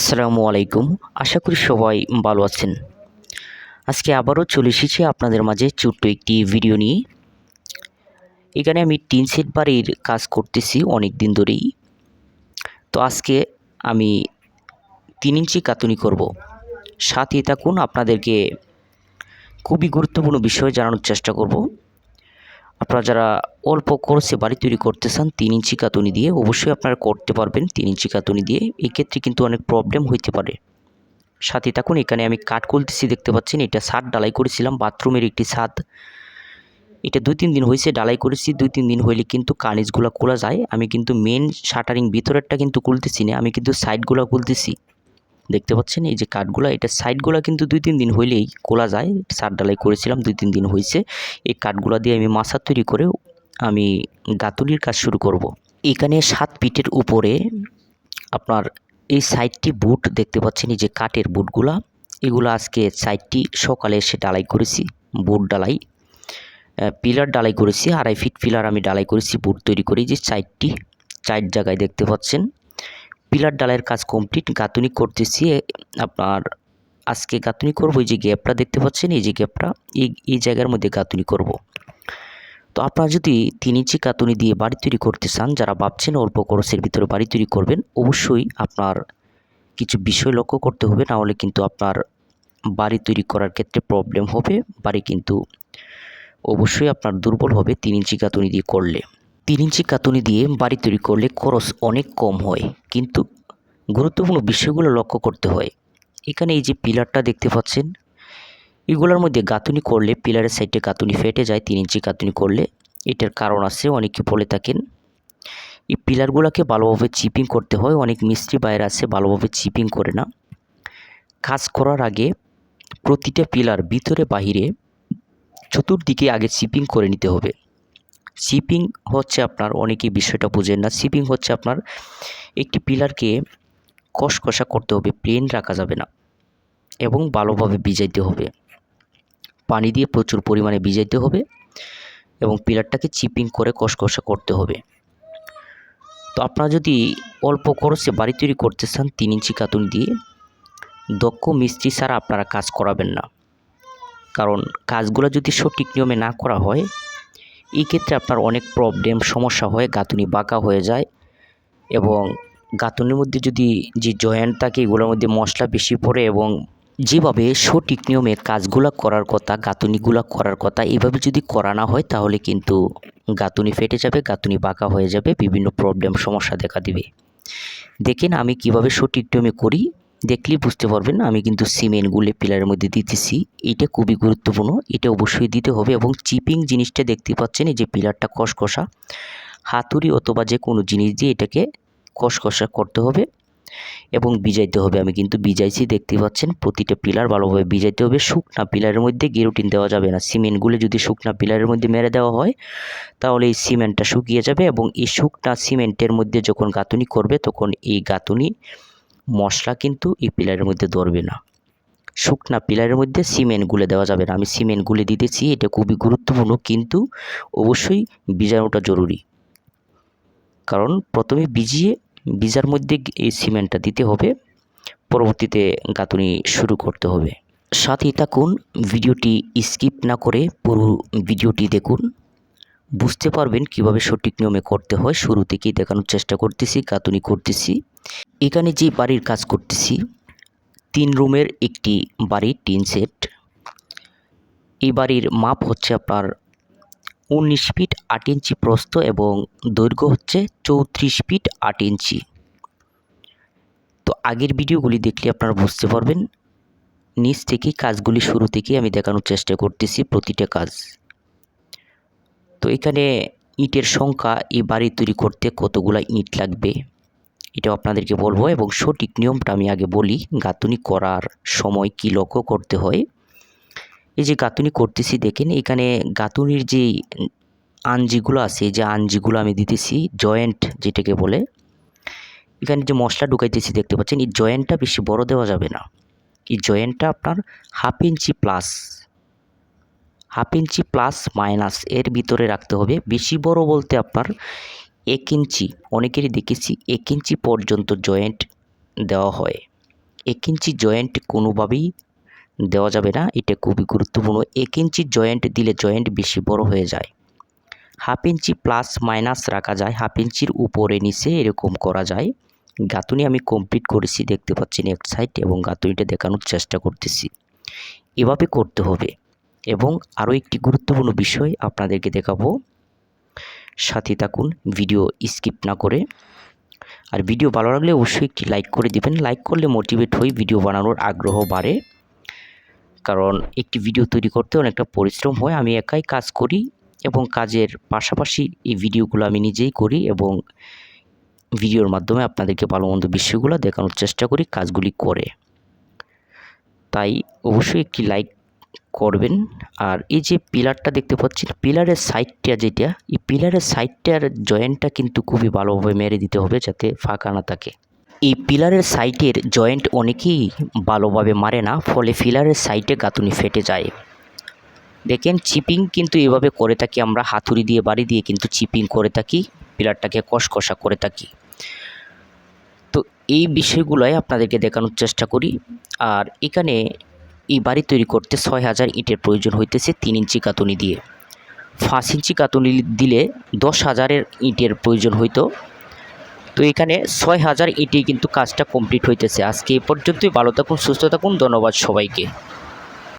আসসালামু আলাইকুম। আশা করি সবাই ভালো আছেন। আজকে আবারও চলে এসেছি আপনাদের মাঝে ছোট্ট একটি ভিডিও নিয়ে। এখানে আমি টিন সেট বাড়ির কাজ করতেছি অনেক দিন ধরেই। তো আজকে আমি তিন ইঞ্চি কাতুনি করব। সাথে থাকুন, আপনাদেরকে খুবই গুরুত্বপূর্ণ বিষয় জানানোর চেষ্টা করব। আপনারা যারা অল্প খরচে বাড়ি তৈরি করতে চান তিন ইঞ্চি কাতুনি দিয়ে অবশ্যই আপনারা করতে পারবেন তিন ইঞ্চি কাতুনি দিয়ে। এই ক্ষেত্রে কিন্তু অনেক প্রবলেম হইতে পারে। সাথে থাকুন, এখানে আমি কাঠ খুলতেছি, দেখতে পাচ্ছেন, এটা ছাদ ডালাই করেছিলাম বাথরুমের একটি ছাদ। এটা দুই তিন দিন হয়েছে ডালাই করেছি, দুই তিন দিন হইলে কিন্তু কানিজগুলো খোলা যায়। আমি কিন্তু মেন শাটারিং ভিতরেরটা কিন্তু খুলতেছি না, আমি কিন্তু সাইডগুলো খুলতেছি। দেখতে পাচ্ছেন এই যে কাঠগুলো, এটা সাইডগুলো কিন্তু দুই, তিন দিন হইলেই কোলা যায়। সার ডালাই করেছিলাম, দুই, তিন দিন হয়েছে এই কাঠগুলো দিয়ে আমি মাছা তৈরি করে আমি গাতুলির কাজ শুরু করব। এখানে সাত ফিটের উপরে আপনার এই সাইডটি বুট দেখতে পাচ্ছেন, এই যে কাঠের বুটগুলা। এগুলো আজকে সাইডটি সকালে এসে ডালাই করেছি, বুট ডালাই পিলার ডালাই করেছি, আড়াই ফিট পিলার আমি ডালাই করেছি, বুট তৈরি করি যে সাইডটি। চার জায়গায় দেখতে পাচ্ছেন। পিলার ডালাইয়ের কাজ কমপ্লিট গাঁথুনি করতেছি। আপনার আজকে গাঁথুনি করব, এই যে গ্যাপটা দেখতে পাচ্ছেন, এই যে গ্যাপটা, এই এই জায়গার মধ্যে গাঁথুনি করব। তো আপনারা যদি তিন ইঞ্চি কাতুনি দিয়ে বাড়ি তৈরি করতে চান, যারা ভাবছেন অল্প খরচের ভিতরে বাড়ি তৈরি করবেন, অবশ্যই আপনার কিছু বিষয় লক্ষ্য করতে হবে, না হলে কিন্তু আপনার বাড়ি তৈরি করার ক্ষেত্রে প্রবলেম হবে। বাড়ি কিন্তু অবশ্যই আপনার দুর্বল হবে তিন ইঞ্চি কাতুনি দিয়ে করলে। তিন ইঞ্চি কাতুনি দিয়ে বাড়ি তৈরি করলে খরচ অনেক কম হয়। কিন্তু গুরুত্বপূর্ণ বিষয়গুলো লক্ষ্য করতে হয়। এখানে এই যে পিলারটা দেখতে পাচ্ছেন, এগুলোর মধ্যে গাঁথুনি করলে পিলারের সাইডে গাঁথুনি ফেটে যায়, তিন ইঞ্চি গাঁথুনি করলে। এটার কারণ আছে, অনেকে বলে থাকেন, এই পিলারগুলোকে ভালোভাবে চিপিং করতে হয়। অনেক মিস্ত্রি বাইরে আছে, ভালোভাবে চিপিং করে না। কাজ করার আগে প্রতিটা পিলার ভিতরে বাহিরে চতুর্দিকে আগে চিপিং করে নিতে হবে। চিপিং হচ্ছে আপনার, অনেকেই বিষয়টা বোঝেন না। শিপিং হচ্ছে আপনার একটি পিলারকে কষকষা করতে হবে প্লেন রাখা যাবে না এবং ভালোভাবে ভিজাইতে হবে। পানি দিয়ে প্রচুর পরিমাণে ভিজাইতে হবে এবং পিলারটাকে চিপিং করে কষকষা করতে হবে। তো আপনারা যদি অল্প খরচে বাড়ি তৈরি করতে চান, তিন ইঞ্চি কাতুন দিয়ে, দক্ষ মিস্ত্রি ছাড়া আপনারা কাজ করাবেন না। কারণ কাজগুলো যদি সঠিক নিয়মে না করা হয় এই ক্ষেত্রে আপনার অনেক প্রবলেম সমস্যা হয় গাঁথুনি বাঁকা হয়ে যায় এবং গাঁথুনির মধ্যে যদি যে জয়েন্ট থাকে, এগুলোর মধ্যে মশলা বেশি পড়ে এবং যেভাবে সঠিক নিয়মে কাজগুলো করার কথা, গাঁথুনিগুলো করার কথা, এভাবে যদি করা না হয়, তাহলে কিন্তু গাঁথুনি ফেটে যাবে, গাঁথুনি বাঁকা হয়ে যাবে, বিভিন্ন প্রবলেম সমস্যা দেখা দিবে। দেখেন আমি কীভাবে সঠিক নিয়মে করি। দেখলেই বুঝতে পারবেন আমি কিন্তু সিমেন্টগুলো পিলারের মধ্যে দিতেছি। এটা খুবই গুরুত্বপূর্ণ। এটা অবশ্যই দিতে হবে এবং চিপিং জিনিসটা দেখতে পাচ্ছেন, এই যে পিলারটা কষকষা হাতুড়ি অথবা যে কোনো জিনিস দিয়ে এটাকে কষকষা করতে হবে এবং বিজাইতে হবে। আমি কিন্তু বিজাইছি দেখতে পাচ্ছেন, প্রতিটা পিলার ভালোভাবে বিজাইতে হবে। শুকনা পিলারের মধ্যে গেরুটিন দেওয়া যাবে না। সিমেন্টগুলো যদি শুকনা পিলারের মধ্যে মেরে দেওয়া হয়, তাহলে এই সিমেন্টটা শুকিয়ে যাবে এবং এই শুকনা সিমেন্টের মধ্যে যখন গাঁথুনি করবে, তখন এই গাঁথুনি মশলা কিন্তু এই পিলারের মধ্যে ধরবে না। শুকনা পিলারের মধ্যে সিমেন্ট গুলে দেওয়া যাবে না। আমি সিমেন্ট গুলে দিতেছি, এটা খুবই গুরুত্বপূর্ণ, কিন্তু অবশ্যই বীজাণুটা জরুরি। কারণ প্রথমে ভিজিয়ে বীজার মধ্যে এই সিমেন্টটা দিতে হবে, পরবর্তীতে গাঁথুনি শুরু করতে হবে। সাথে থাকুন, ভিডিওটি স্কিপ না করে পুরো ভিডিওটি দেখুন। বুঝতে পারবেন কীভাবে সঠিক নিয়মে করতে হয়। শুরু থেকেই দেখানোর চেষ্টা করতেছি, গাঁথুনি করতেছি। এখানে যে বাড়ির কাজ করতেছি, তিন রুমের একটি বাড়ির টিন সেট। এই বাড়ির মাপ হচ্ছে আপনার উনিশ ফিট আট ইঞ্চি প্রস্থ এবং দৈর্ঘ্য হচ্ছে চৌত্রিশ ফিট আট ইঞ্চি। তো আগের ভিডিওগুলি দেখলে আপনারা বুঝতে পারবেন, নিচ থেকেই কাজগুলি শুরু থেকেই আমি দেখানোর চেষ্টা করতেছি প্রতিটা কাজ। তো এখানে ইটের সংখ্যা এই বাড়ি তৈরি করতে কতগুলা ইট লাগবে? এটা আপনাদেরকে বলব এবং সঠিক নিয়মটা আমি আগে বলি, গাঁথুনি করার সময় কি লক্ষ্য করতে হয়? এই যে গাঁথুনি করতেছি, দেখেন এখানে গাঁথুনির যে আঞ্জিগুলো আছে, যে আঞ্জিগুলো আমি দিতেছি, জয়েন্ট যেটাকে বলে, এখানে যে মশলা ঢুকাইতেছি দেখতে পাচ্ছেন, এই জয়েন্টটা বেশি বড় দেওয়া যাবে না। এই জয়েন্টটা আপনার half inch plus, half inch plus minus এর ভিতরে রাখতে হবে। বেশি বড় বলতে আপনার এক ইঞ্চি অনেকেরই দেখেছি এক ইঞ্চি পর্যন্ত জয়েন্ট দেওয়া হয়। এক ইঞ্চি জয়েন্ট কোনোভাবেই দেওয়া যাবে না, এটা খুবই গুরুত্বপূর্ণ। এক ইঞ্চি জয়েন্ট দিলে জয়েন্ট বেশি বড় হয়ে যায়। হাফ ইঞ্চি প্লাস মাইনাস রাখা যায়, হাফ ইঞ্চির উপরে নিচে এরকম করা যায়। গাঁথুনি আমি কমপ্লিট করেছি, দেখতে পাচ্ছেন এক সাইড, এবং গাঁথুনিটা দেখানোর চেষ্টা করতেছি। এভাবে করতে হবে। এবং আরও একটি গুরুত্বপূর্ণ বিষয় আপনাদেরকে দেখাবো। সাথে থাকুন, ভিডিও স্কিপ না করে। আর ভিডিও ভালো লাগলে অবশ্যই একটি লাইক করে দিবেন। লাইক করলে মোটিভেট হই ভিডিও বানানোর আগ্রহ বাড়ে। কারণ একটি ভিডিও তৈরি করতে অনেকটা পরিশ্রম হয়। আমি একাই কাজ করি এবং কাজের পাশাপাশি এই ভিডিওগুলো আমি নিজেই করি এবং ভিডিওর মাধ্যমে আপনাদেরকে ভালো মন্দ বিষয়গুলো দেখানোর চেষ্টা করি, কাজগুলি করে। তাই অবশ্যই একটি লাইক করবেন। আর এই যে পিলারটা দেখতে পাচ্ছেন, পিলারের সাইডটা যেটা, এই পিলারের সাইডটার জয়েন্টটা কিন্তু খুবই ভালোভাবে মেরে দিতে হবে যাতে ফাঁকা না থাকে। এই পিলারের সাইডের জয়েন্ট অনেকেই ভালোভাবে মারে না, ফলে পিলারের সাইডে গাঁথুনি ফেটে যায়। দেখেন, চিপিং কিন্তু এভাবে করে থাকি আমরা, হাতুড়ি দিয়ে, বাড়ি দিয়ে কিন্তু চিপিং করে থাকি, পিলারটাকে কষকষা করে থাকি। তো এই বিষয়গুলোই আপনাদেরকে দেখানোর চেষ্টা করি। আর এখানে এই বাড়ি তৈরি করতে ছয় হাজার ইটের প্রয়োজন হইতেছে তিন ইঞ্চি কাতুনি দিয়ে। পাঁচ ইঞ্চি কাতুনি দিলে দশ হাজারের ইটের প্রয়োজন হইতো। তো এখানে ছয় হাজার ইটেই কিন্তু কাজটা কমপ্লিট হইতেছে। আজকে এ পর্যন্তই। ভালো থাকুন, সুস্থ থাকুন। ধন্যবাদ সবাইকে।